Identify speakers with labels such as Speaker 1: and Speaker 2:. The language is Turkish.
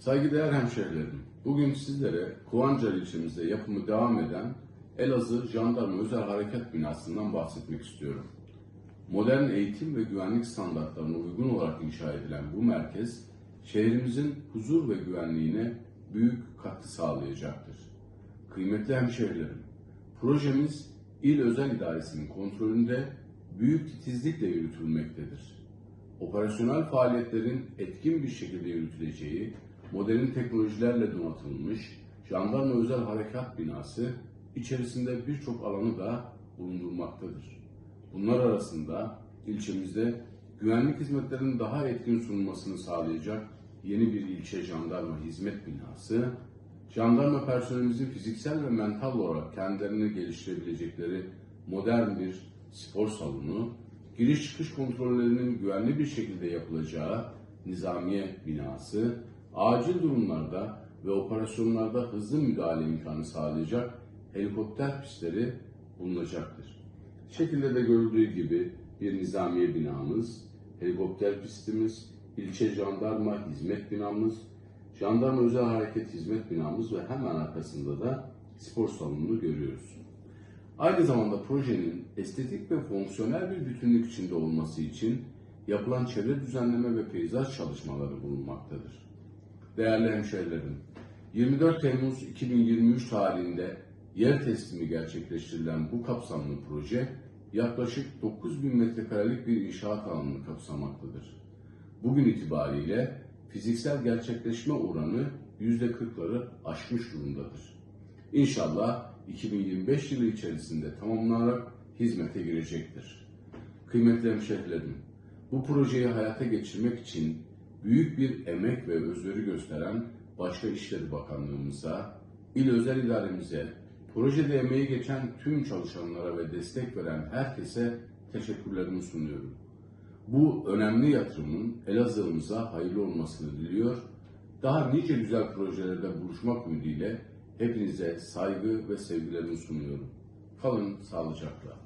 Speaker 1: Saygıdeğer hemşehrilerim, bugün sizlere Kovancar ilçemizde yapımı devam eden Elazığ Jandarma Özel Harekat Binası'ndan bahsetmek istiyorum. Modern eğitim ve güvenlik standartlarına uygun olarak inşa edilen bu merkez, şehrimizin huzur ve güvenliğine büyük katkı sağlayacaktır. Kıymetli hemşehrilerim, projemiz İl Özel İdaresi'nin kontrolünde büyük titizlikle yürütülmektedir operasyonel faaliyetlerin etkin bir şekilde yürütüleceği, modern teknolojilerle donatılmış Jandarma Özel Harekat Binası içerisinde birçok alanı da bulundurmaktadır. Bunlar arasında ilçemizde güvenlik hizmetlerinin daha etkin sunulmasını sağlayacak yeni bir ilçe jandarma hizmet binası, jandarma personelimizin fiziksel ve mental olarak kendilerini geliştirebilecekleri modern bir spor salonu, giriş çıkış kontrollerinin güvenli bir şekilde yapılacağı nizamiye binası, acil durumlarda ve operasyonlarda hızlı müdahale imkanı sağlayacak helikopter pistleri bulunacaktır. Şekilde de görüldüğü gibi bir nizamiye binamız, helikopter pistimiz, ilçe jandarma hizmet binamız, jandarma özel hareket hizmet binamız ve hemen arkasında da spor salonunu görüyoruz. Aynı zamanda projenin estetik ve fonksiyonel bir bütünlük içinde olması için yapılan çevre düzenleme ve peyzaj çalışmaları bulunmaktadır. Değerli hemşehrilerim, 24 Temmuz 2023 tarihinde yer teslimi gerçekleştirilen bu kapsamlı proje yaklaşık 9000 metrekarelik bir inşaat alanını kapsamaktadır. Bugün itibariyle fiziksel gerçekleşme oranı %40'ları aşmış durumdadır. İnşallah 2025 yılı içerisinde tamamlanarak hizmete girecektir. Kıymetli hemşehrilerim, bu projeyi hayata geçirmek için büyük bir emek ve özveri gösteren Başka İşleri Bakanlığımıza, İl Özel İdaremize, projede emeği geçen tüm çalışanlara ve destek veren herkese teşekkürlerimi sunuyorum. Bu önemli yatırımın Elazığ'ımıza hayırlı olmasını diliyor. Daha nice güzel projelerde buluşmak ümidiyle hepinize saygı ve sevgilerimi sunuyorum. Kalın sağlıcakla.